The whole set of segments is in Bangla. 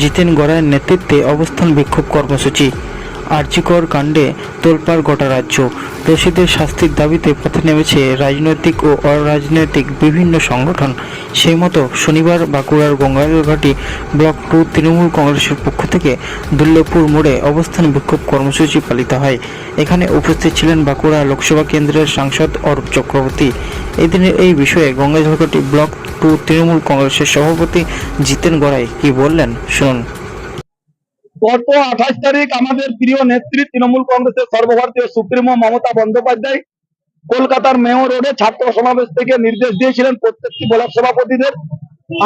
জিতেন গড়াইয়ের নেতৃত্বে অবস্থান বিক্ষোভ কর্মসূচি। আর্চিকর কাণ্ডে তোলপাড় গোটা রাজ্য। দোষীদের শাস্তির দাবিতে পথে নেমেছে রাজনৈতিক ও অরাজনৈতিক বিভিন্ন সংগঠন। সেই মতো শনিবার বাঁকুড়ার গঙ্গারঘাটি ব্লক টু তৃণমূল কংগ্রেসের পক্ষ থেকে দুর্লভপুর মোড়ে অবস্থান বিক্ষোভ কর্মসূচি পালিত হয়। এখানে উপস্থিত ছিলেন বাঁকুড়া লোকসভা কেন্দ্রের সাংসদ অরূপ চক্রবর্তী। এদিনের এই বিষয়ে গঙ্গাঝালঘাটি ব্লক টু তৃণমূল কংগ্রেসের সভাপতি জিতেন গড়াই কি বললেন? শুনুন। গত আঠাশ তারিখ আমাদের প্রিয় নেত্রী তৃণমূল কংগ্রেসের সর্বভারতীয় সুপ্রিমো মমতা বন্দ্যোপাধ্যায় কলকাতার মেয়র রোডে ছাত্র সমাবেশ থেকে নির্দেশ দিয়েছিলেন প্রত্যেকটি ব্লক সভাপতিদের।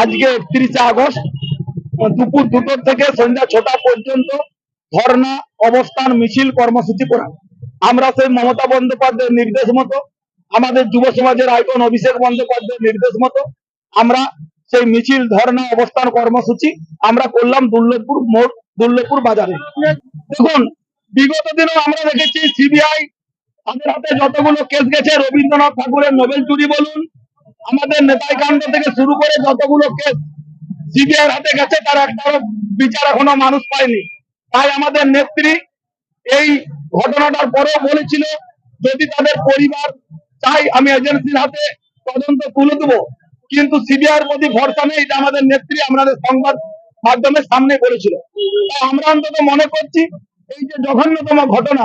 আজকে একত্রিশে আগস্ট, দুপুর দুটোর থেকে সন্ধ্যা ছটা পর্যন্ত ধর্ণা অবস্থান, মিছিল, কর্মসূচি করা। আমরা সেই মমতা বন্দ্যোপাধ্যায়ের নির্দেশ মতো, আমাদের যুব সমাজের আইকন অভিষেক বন্দ্যোপাধ্যায়ের নির্দেশ মতো আমরা সেই মিছিল ধর্ণা অবস্থান কর্মসূচি আমরা করলাম দুর্লভপুর মোড়, দুর্লভপুর বাজারে। দেখুন, বিগত দিনেও আমরা দেখেছি সিবিআই তাদের হাতে যতগুলো কেস গেছে, রবীন্দ্রনাথ ঠাকুরের নোবেল চুরি বলুন, আমাদের নেতাই কাণ্ড থেকে শুরু করে যতগুলো কেস সিবিআই হাতে গেছে, তার একটাও বিচার এখনও মানুষ পায়নি। তাই আমাদের নেত্রী এই ঘটনাটার পরেও বলেছিল, যদি তাদের পরিবার চাই আমি এজেন্সির হাতে তদন্ত তুলে দেবো কিন্তু সিবিআইয়ের প্রতি ভরসা নেই, এটা আমাদের নেত্রী আমাদের সংবাদ মাধ্যমের সামনে বলেছিল। আমরা অন্তত মনে করছি, এই যে জঘন্যতম ঘটনা,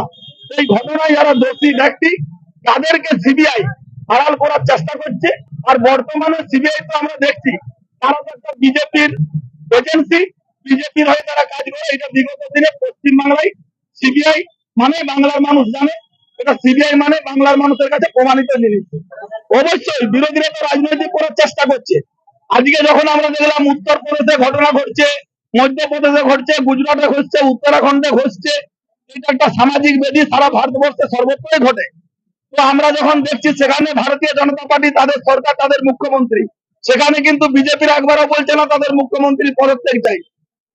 এই ঘটনায় যারা দোষী ব্যক্তি, তাদেরকে সিবিআই আড়াল করার চেষ্টা করছে। আর বর্তমানে সিবিআই তো আমরা দেখছি, তারা তো একটা বিজেপির এজেন্সি, বিজেপির হয়ে তারা কাজ করে, এটা বিগত দিনে পশ্চিমবাংলায় সিবিআই মানে বাংলার মানুষ জানে, এটা সিবিআই মানে বাংলার মানুষের কাছে প্রমাণিত জিনিস। অবশ্যই বিরোধীরা তো রাজনৈতিক করার চেষ্টা করছে। আজকে যখন আমরা দেখলাম উত্তরপ্রদেশে ঘটনা ঘটছে, মধ্যপ্রদেশে ঘটছে, গুজরাটে ঘটছে, উত্তরাখণ্ডে ঘটছে, এটা একটা সামাজিক বেদি, সারা ভারতবর্ষে সর্বত্রই ঘটে। তো আমরা যখন দেখছি, সেখানে ভারতীয় জনতা পার্টি, তাদের সরকার, তাদের মুখ্যমন্ত্রী। সেখানে কিন্তু বিজেপির একবারও বলছে না, তাদের মুখ্যমন্ত্রী পদত্যাগ চাই।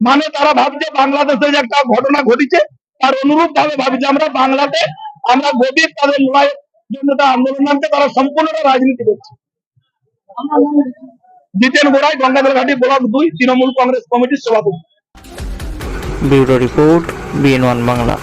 মানে তারা ভাবছে বাংলাদেশে যে একটা ঘটনা ঘটেছে, তার অনুরূপ ভাবে ভাবছে। আমরা বাংলাতে, আমরা গভীর তাদের লড়াইয়ের জন্য তার আন্দোলন মানতে তারা সম্পূর্ণটা রাজনীতি করছে। জিতেন গোড়ায় গঙ্গাধর ঘাটি, ব্লক দুই, তৃণমূল কংগ্রেস কমিটির সভাপতি। Bureau report B N one Bangla.